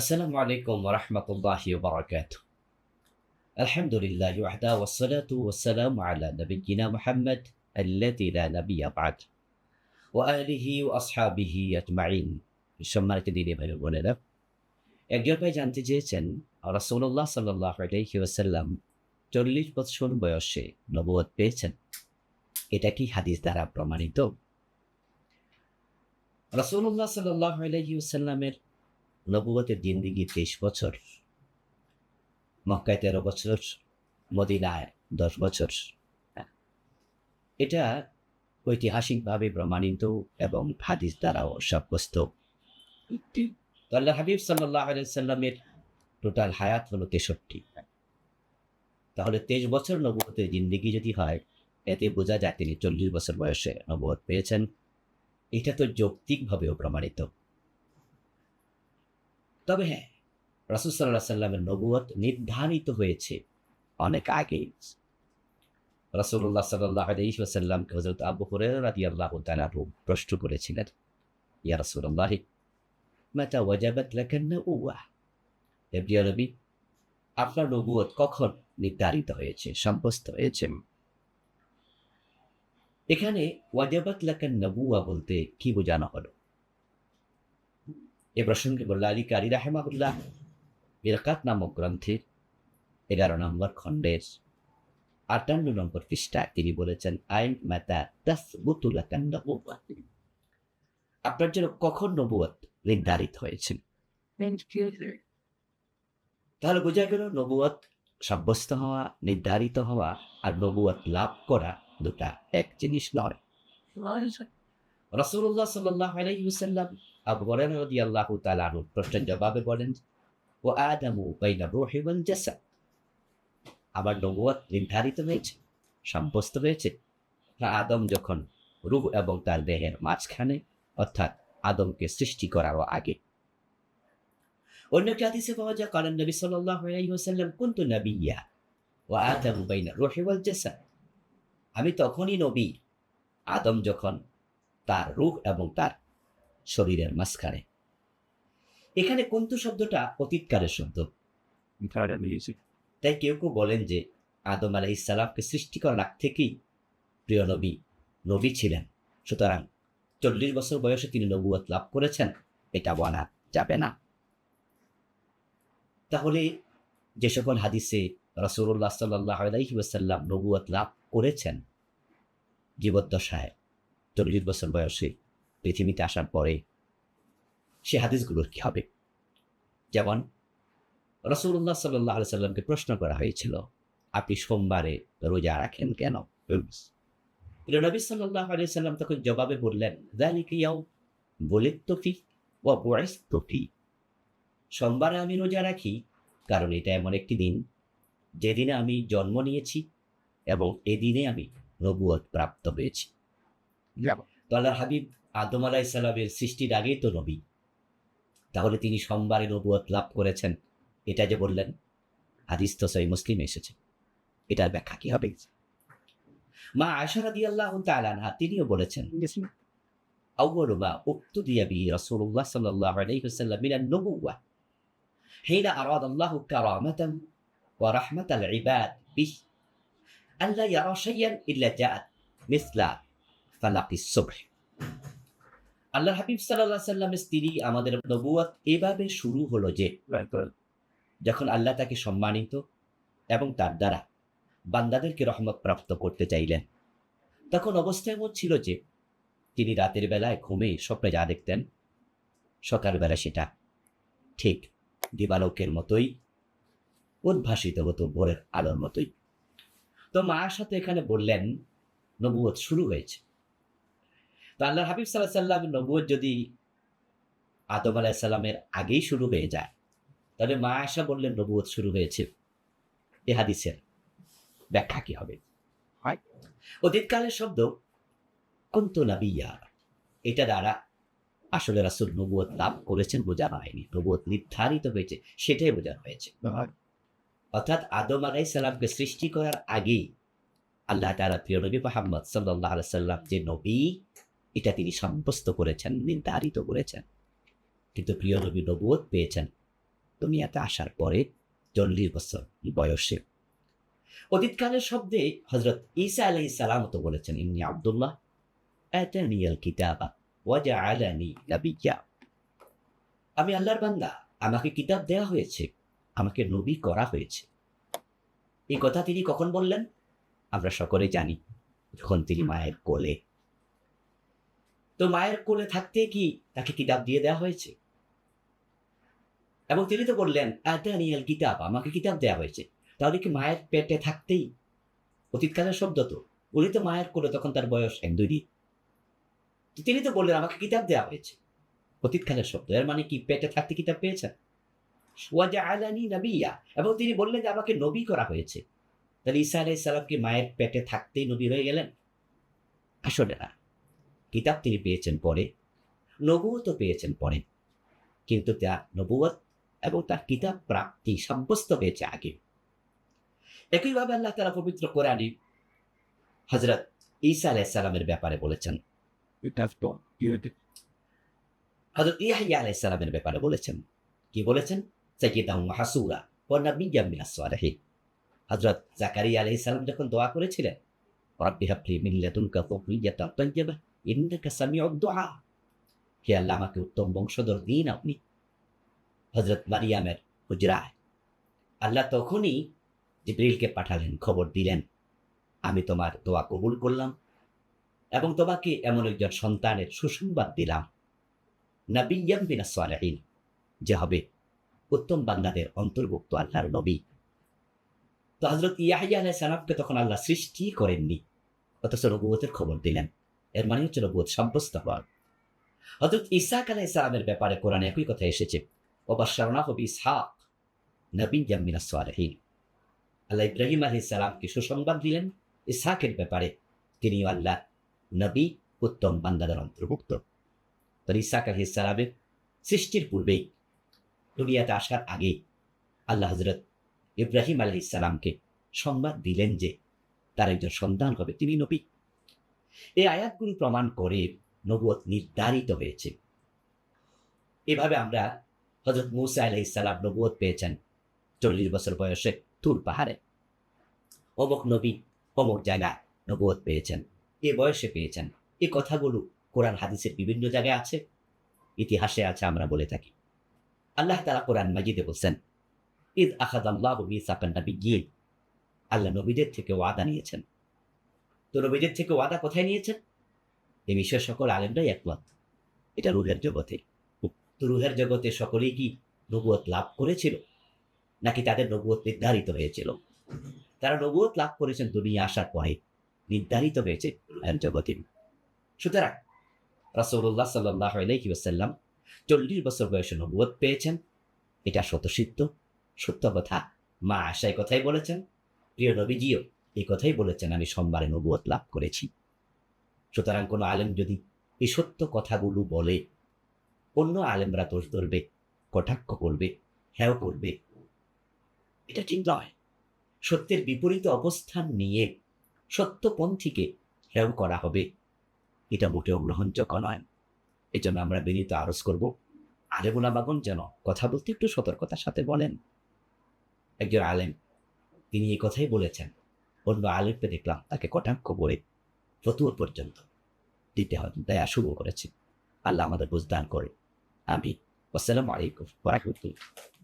আসসালামু আলাইকুম রহমতুল্লাহি বারাকাত আলহামদুলিল্লাহ ওয়াহদা ওয়াসসালাতু ওয়াসসালামু আলা নবিয়িনা মুহাম্মদ আল্লাযী লা নাবিয়্যা বা'দ ওয়া আলিহি ওয়া আসহাবিহি আজমাইন সম্মানিত দিদি ভাই বোনেরা একজন ভাই জানতে চেয়েছেন রাসূলুল্লাহ সাল্লাল্লাহু আলাইহি ওয়াসাল্লাম চল্লিশ বছর বয়সে নবুয়ত পেয়েছেন। এটা কি হাদিস দ্বারা প্রমাণিত? রাসূলুল্লাহ সাল্লাল্লাহু আলাইহি ওয়াসাল্লামের নবুয়তের জিন্দিগি তেইশ বছর, মক্কায় তেরো বছর, মদিনায় দশ বছর। এটা ঐতিহাসিকভাবে প্রমাণিত এবং হাদিস দ্বারাও সাব্যস্ত। আল্লাহ হাবিব সাল্লাহ সাল্লামের টোটাল হায়াত হলো তেষট্টি। তাহলে তেইশ বছর নবুয়তের জিন্দিগি যদি হয়, এতে বোঝা যায় তিনি চল্লিশ বছর বয়সে নবুয়ত পেয়েছেন। এটা তো যৌক্তিকভাবেও প্রমাণিত। তবে হ্যাঁ রাসুল সাল্লাহ সাল্লামের নবুয়ত নির্ধারিত হয়েছে অনেক আগে। রাসুল্লাহ সাল্লাহ আলহিসাল্লামকে হজরত আবু হরের রাদি আল্লাহ তালাহু প্রশ্ন করেছিলেন, ইয়া রাসুল্লাহ মাতা ওয়াজাবাত লেখেন না উয়া এফডিয়া রবি আপনার নবুয়ত কখন নির্ধারিত হয়েছে, সাব্যস্ত হয়েছে? এখানে ওয়াজাবাত লেখেন নবুয়া বলতে কি বোঝানো হলো? এ প্রসঙ্গে বললা আলী কারি রাহেমাহুল্লাহ বিরকাত নামক গ্রন্থের এগারো নম্বর খণ্ডের আটান্ন নম্বর পৃষ্ঠায় তিনি বলেছেন আইন মাতা দাস বুতুলাকান আপনার জন্য কখন নবুয়ত নির্ধারিত হয়েছে? তাহলে বোঝা গেল নবুয়ত সাব্যস্ত হওয়া নির্ধারিত হওয়া আর নবুয়ত লাভ করা দুটা এক জিনিস নয়। রসুল্লাহ সাল্লাহ আলাইসাল্লাম আবু হরাইরা রাদিয়াল্লাহু তাআলা আনহু প্রশ্নের জবাবে বলেন, ও আদামু বাইনা রূহি ওয়াল জাসাদ। আমার নবুয়ত নির্ধারিত হয়েছে, সাব্যস্ত হয়েছে। আদম যখন রূহ এবং তার দেহের মাঝখানে, অর্থাৎ আদমকে সৃষ্টি করারও আগে। অন্য একটি হাদিসে পাওয়া যায় কারণ নবী সাল্লাল্লাহু আলাইহি ওয়াসাল্লাম, কুনতু নাবিয়্যা ওয়া আদামু বাইনা রূহি ওয়াল জাসাদ। আমি তখনই নবী, আদম যখন তার রূহ এবং তার শরীরের মাঝখানে। এখানে কন্তু শব্দটা অতীতকালের শব্দ। তাই কেউ কেউ বলেন যে আদম আলাই ইসালামকে সৃষ্টি করার আগ থেকেই প্রিয় নবী নবী ছিলেন। সুতরাং চল্লিশ বছর বয়সে তিনি নবুয়ত লাভ করেছেন এটা বলা যাবে না। তাহলে যে সকল হাদিসে রসুল্লাহ সাল্লাহ আলাইহি ওয়াসাল্লাম নবুয়ত লাভ করেছেন জীবদ্দশায় চল্লিশ বছর বয়সে পৃথিবীতে আসার পরে সে হাদিসগুলোর কি হবে? যেমন রসুল্লাহ সাল্লাহ সাল্লামকে প্রশ্ন করা হয়েছিল আপনি সোমবারে রোজা রাখেন কেন? নবী সাল্লাহ আলি সাল্লাম তখন জবাবে বললেন দালিকিয়াও বলে তফি ও বয়স তফি সোমবারে আমি রোজা রাখি কারণ এটা এমন একটি দিন যেদিনে আমি জন্ম নিয়েছি এবং এদিনে আমি নবুয়ত প্রাপ্ত হয়েছি। তো আল্লাহ হাবিব আদম আলাহ ইসলামের সৃষ্টির আগেই তো নবী তাহলে তিনি সোমবারে নবুয়ত লাভ করেছেন এটা যে বললেন হাদিস তো সই মুসলিম এসেছে এটার ব্যাখ্যা কি হবে মা আয়সারা দিয়ে আল্লাহ তালানহা তিনিও বলেছেন أول ما ابتدي به رسول الله صلى الله عليه وسلم من النبوة حين أراد الله كرامة ورحمة العباد به ألا يرى شيئا إلا جاءت مثل ফালাকি সুবহ আল্লাহ হাবিব সাল্লাহ সাল্লামের স্ত্রী আমাদের নবুয়াত এভাবে শুরু হলো যে যখন আল্লাহ তাকে সম্মানিত এবং তার দ্বারা বান্দাদেরকে রহমত প্রাপ্ত করতে চাইলেন তখন অবস্থা এমন ছিল যে তিনি রাতের বেলায় ঘুমে স্বপ্নে যা দেখতেন সকালবেলা সেটা ঠিক দিবালোকের মতোই উদ্ভাসিত হতো ভোরের আলোর মতোই। তো মার সাথে এখানে বললেন নবুয়ত শুরু হয়েছে। তো আল্লাহ হাবিব সাল্লাহ সাল্লাম নবুয় যদি আদম আলাহিসাল্লামের আগেই শুরু হয়ে যায় তাহলে মা আশা বললেন নবুয়ত শুরু হয়েছে। এ হাদিসের ব্যাখ্যা কি হবে? অতীতকালের শব্দ কন্ত নাবিয়া। এটা দ্বারা আসলে রাসুল নবুয়ত লাভ করেছেন বোঝানো হয়নি। নবুয়ত নির্ধারিত হয়েছে সেটাই বোঝানো হয়েছে। অর্থাৎ আদম আলাই সাল্লামকে সৃষ্টি করার আগেই আল্লাহ তালা প্রিয় নবী মোহাম্মদ সাল্লাহ সাল্লাম যে নবী এটা তিনি সাব্যস্ত করেছেন, নির্ধারিত করেছেন। কিন্তু প্রিয় নবী নবুয়ত পেয়েছেন। দুনিয়াতে আসার পরে চল্লিশ বছর বয়সে। অতীতকালের শব্দে হজরত ঈসা আলহি সালাম তো বলেছেন ইমনি আবদুল্লাহ কিতাবা আমি আল্লাহর বান্দা, আমাকে কিতাব দেয়া হয়েছে, আমাকে নবী করা হয়েছে। এই কথা তিনি কখন বললেন? আমরা সকলে জানি, যখন তিনি মায়ের কোলে তো মায়ের কোলে থাকতে কি তাকে কিতাব দিয়ে দেওয়া হয়েছে? এবং তিনি তো বললেন আদানিয়াল কিতাব, আমাকে কিতাব দেওয়া হয়েছে। তাহলে কি মায়ের পেটে থাকতেই অতীতকালের শব্দ তো? উনি তো মায়ের কোলে তখন তার বয়স এক দুই তো তিনি তো বললেন, আমাকে কিতাব দেওয়া হয়েছে। অতীতকালের শব্দ, এর মানে কি পেটে থাকতে কিতাব পেয়েছেন? এবং তিনি বললেন যে আমাকে নবী করা হয়েছে। তাহলে ঈসা আলাই সালাম কি মায়ের পেটে থাকতেই নবী হয়ে গেলেন? আসলে না। কিতাব তিনি পেয়েছেন পরে নবুয়তও পেয়েছেন পরে। কিন্তু তার নবুয়ত এবং তার কিতাব প্রাপ্তি সাব্যস্ত হয়েছে আগে। একইভাবে আল্লাহ তারা পবিত্র কোরআনী হজরত ঈসা আলাই সালামের ব্যাপারে বলেছেন। হজরত ইয়াহিয়া আলাই সালামের ব্যাপারে বলেছেন। কি বলেছেন? হাসুরা নাবিয়াম মিনাস সালিহিন। হজরত জাকারিয়া আলাইহিস সালাম যখন দোয়া করেছিলেন রব্বি হাবলি তাইয়্যিবা ইন্নাকা সামিউদ দুআ হে আল্লাহ আমাকে উত্তম বংশধর দিন আপনি হজরত মারিয়ামের হুজরায় আল্লাহ তখনই জিব্রিলকে পাঠালেন, খবর দিলেন। আমি তোমার দোয়া কবুল করলাম এবং তোমাকে এমন একজন সন্তানের সুসংবাদ দিলাম। নাবিয়াম বিনা সালেহীন, যে হবে উত্তম বান্দাদের অন্তর্ভুক্ত আল্লাহর নবী। তো হজরত ইয়াহিয়া আলাহ সালামকে তখন আল্লাহ সৃষ্টি করেননি, অথচ রঘুবতের খবর দিলেন। এর মানে হচ্ছে নবুয়ত সাব্যস্ত হওয়ার হজরত ইসাক আলাহ ইসলামের ব্যাপারে কোরআনে একই কথা এসেছে। ওবাসারনা হবি ইসহাক নবীন আল্লাহ ইব্রাহিম আলহ ইসালামকে সুসংবাদ দিলেন ইসহাকের ব্যাপারে। তিনিও আল্লাহ নবী, উত্তম বান্দাদের অন্তর্ভুক্ত। তো ইসাক আলহ ইসালামের সৃষ্টির পূর্বেই, দুনিয়াতে আসার আগে আল্লাহ হজরত ইব্রাহিম আলহ ইসালামকে সংবাদ দিলেন যে, তার একজন সন্তান হবে। তিনি নবী। এই আয়াতগুলি প্রমাণ করে নবুয়ত নির্ধারিত হয়েছে। এভাবে আমরা হজরত মুসা আলহ ইসালাম নবুয়ত পেয়েছেন চল্লিশ বছর বয়সে তুর পাহাড়ে। অমক নবী অমক জায়গায় নবুয়ত পেয়েছেন, এ বয়সে পেয়েছেন। এই কথাগুলো কোরআন হাদিসের বিভিন্ন জায়গায় আছে, ইতিহাসে আছে, আমরা বলে থাকি। আল্লাহ তালা কোরআন মাজিদে বলছেন ঈদ নবী গিয়ে আল্লাহ নবীদের থেকে ওয়াদা নিয়েছেন। তো নবীদের থেকে ওয়াদা কোথায় নিয়েছেন? এ বিষয়ে সকল আলেমরাই একমত। এটা রুহের জগতে তো রুহের জগতে সকলেই কি নবুয়ত লাভ করেছিল? নাকি তাদের নবুয়ত নির্ধারিত হয়েছিল? তারা নবুয়ত লাভ করেছেন দুনিয়া আসার পরে। নির্ধারিত হয়েছে রুহের জগতে। সুতরাং রাসৌল্লাহ সাল্লাহ আলাইহি ওয়াসাল্লাম চল্লিশ বছর বয়সে নবুয়ত পেয়েছেন। এটা শতসিদ্ধ সত্য কথা। মা আশায় কথাই বলেছেন, প্রিয় নবীজিও এই কথাই বলেছেন, আমি সোমবারে নবুয়ত লাভ করেছি। সুতরাং কোনো আলেম যদি এই সত্য কথাগুলো বলে, অন্য আলেমরা দোষ ধরবে, কটাক্ষ করবে হ্যাও করবে। এটা ঠিক নয়। সত্যের বিপরীত অবস্থান নিয়ে সত্যপন্থীকে হেয় করা হবে, এটা মোটেও গ্রহণযোগ্য নয়। এই জন্য আমরা বিনীত আরজ করব আলেমুলামাগন যেন কথা বলতে একটু সতর্কতার সাথে বলেন। একজন আলেম, তিনি এই কথাই বলেছেন অন্য আলেমকে দেখলাম, তাকে কটাক্ষ করে ফতুয়ার পর্যন্ত দিতে হয়। দয়া শুরু করেছে। আল্লাহ আমাদের বুঝদান করে। আমি আসসালামু আলাইকুম ওরহমতুল্লাহ